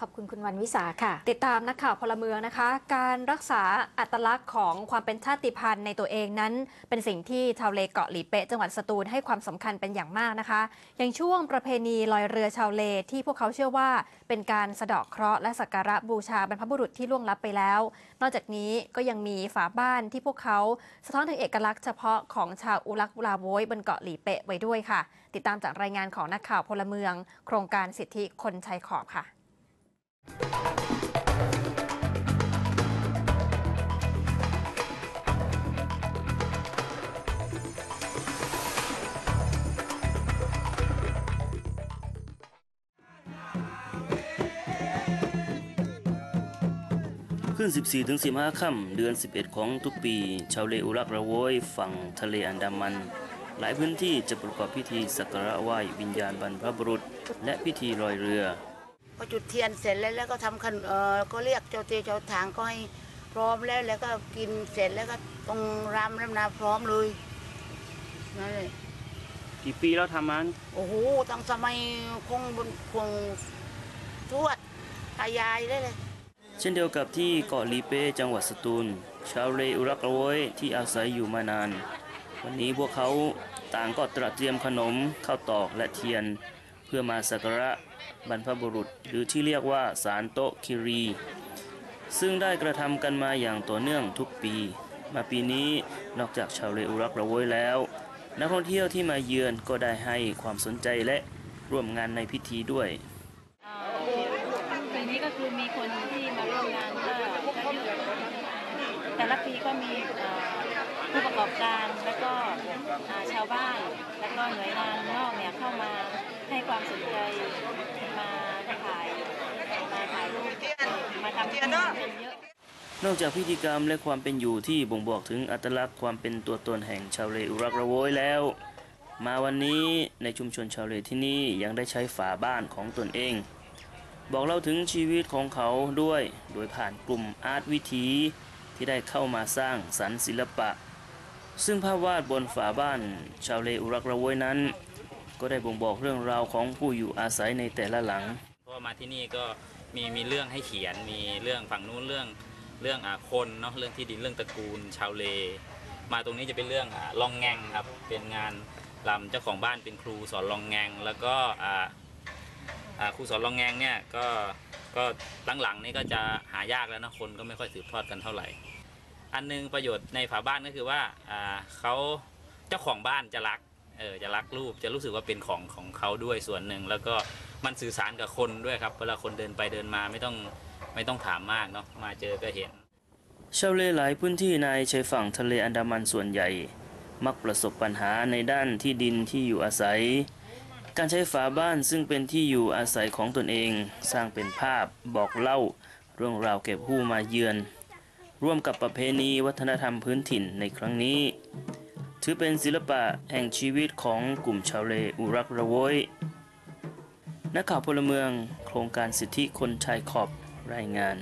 ขอบคุณคุณวันวิสาค่ะ ติดตามนักข่าวพลเมืองนะคะ การรักษาอัตลักษณ์ของความเป็นชาติพันธุ์ในตัวเองนั้น เป็นสิ่งที่ชาวเลเกาะหลีเป๊ะจังหวัดสตูลให้ความสำคัญเป็นอย่างมากนะคะ อย่างช่วงประเพณีลอยเรือชาวเลที่พวกเขาเชื่อว่าเป็นการสะเดาะเคราะห์และสักการะบูชาบรรพบุรุษที่ล่วงลับไปแล้ว นอกจากนี้ก็ยังมีฝาบ้านที่พวกเขาสะท้อนถึงเอกลักษณ์เฉพาะของชาวอุลักอุลาโวยบนเกาะหลีเป๊ะไว้ด้วยค่ะ ติดตามจากรายงานของนักข่าวพลเมือง โครงการสิทธิคนชายขอบค่ะ ขึ้น 14-15ค่ำเดือน 11 ของทุกปี ชาวเลอุรักระโวยฝั่งทะเลอันดามัน หลายพื้นที่จะประกอบพิธีสักการะไหว้วิญญาณบรรพบุรุษ และพิธีลอยเรือพอจุดเทียนเสร็จแล้วแล้วก็ทำขนเออก็เรียกเจ้าเตีเจ้าทางก็ให้พร้อมแล้วแล้วก็กินเสร็จแล้วก็ต้องรำรำนาพร้อมเลยนั่นเลยกี่ปีแล้วทำมันโอ้โหตั้งสมัยคงบนคงทวดตายายได้เลย เช่นเดียวกับที่เกาะลีเป้จังหวัดสตูล ชาวเลอุรักระโวยที่อาศัยอยู่มานาน วันนี้พวกเขาต่างก็ตระเตรียมขนมข้าวตอกและเทียน เพื่อมาสักการะบรรพบุรุษ หรือที่เรียกว่าสารโตคิรี ซึ่งได้กระทำกันมาอย่างต่อเนื่องทุกปี มาปีนี้นอกจากชาวเลอุรักระโวยแล้ว นักท่องเที่ยวที่มาเยือนก็ได้ให้ความสนใจและร่วมงานในพิธีด้วยปีนี้ก็คือมีคนที่าร่วมงานก็ก็เยอแต่ละปีก็มีผู้ประกอบการแล้วก็ชาวบ้านแล้วก็หน่วยงานนอกเนี่ยเข้ามาให้ความสนใจมาถ่ายมาถ่ายรูปมาทำที่นี่กันเยอะนอกจากพิธีกรรมและความเป็นอยู่ที่บ่งบอกถึงอัตลักษณ์ความเป็นตัวตนแห่งชาวเลอุรักระโวยแล้ว มาวันนี้ในชุมชนชาวเลที่นี่ยังได้ใช้ฝาบ้านของตนเอง บอกเล่าถึงชีวิตของเขาด้วย โดยผ่านกลุ่มอาร์ตวิถีที่ได้เข้ามาสร้างสรรค์ศิลปะ ซึ่งภาพวาดบนฝาบ้านชาวเลอุรักระโวยนั้น ก็ได้บ่งบอกเรื่องราวของผู้อยู่อาศัยในแต่ละหลังเพราะมาที่นี่ก็มีมีเรื่องให้เขียนมีเรื่องฝั่งนู้นเรื่องเรื่องอาคนเนาะเรื่องที่ดินเรื่องตระกูลชาวเล มาตรงนี้จะเป็นเรื่องอาลองแงงครับเป็นงานลำเจ้าของบ้านเป็นครูสอนลองแงงแล้วก็อ่า ครูสอนลองแงงเนี่ยก็ก็หลังๆนี่ก็จะหายากแล้วนะคนก็ไม่ค่อยสืบทอดกันเท่าไหร่ อันหนึงประโยชน์ในฝาบ้านก็คือว่าอ่าเขาเจ้าของบ้านจะรักเออจะรักรูปจะรู้สึกว่าเป็นของของเขาด้วยส่วนหนึ่ง แล้วก็มันสื่อสารกับคนด้วยครับเวลาคนเดินไปเดินมาไม่ต้องไม่ต้องถามมากเนาะมาเจอก็เห็น ชาวเลหลายพื้นที่ในชายฝั่งทะเลอันดามันส่วนใหญ่ มักประสบปัญหาในด้านที่ดินที่อยู่อาศัย การใช้ฝาบ้านซึ่งเป็นที่อยู่อาศัยของตนเอง สร้างเป็นภาพบอกเล่า เรื่องราวเก็บผู้มาเยือน ร่วมกับประเพณีวัฒนธรรมพื้นถิ่นในครั้งนี้ ถือเป็นศิลปะแห่งชีวิตของกลุ่มชาวเลอุรักระโวยนักข่าวพลเมือง โครงการสิทธิคนชายขอบรายงาน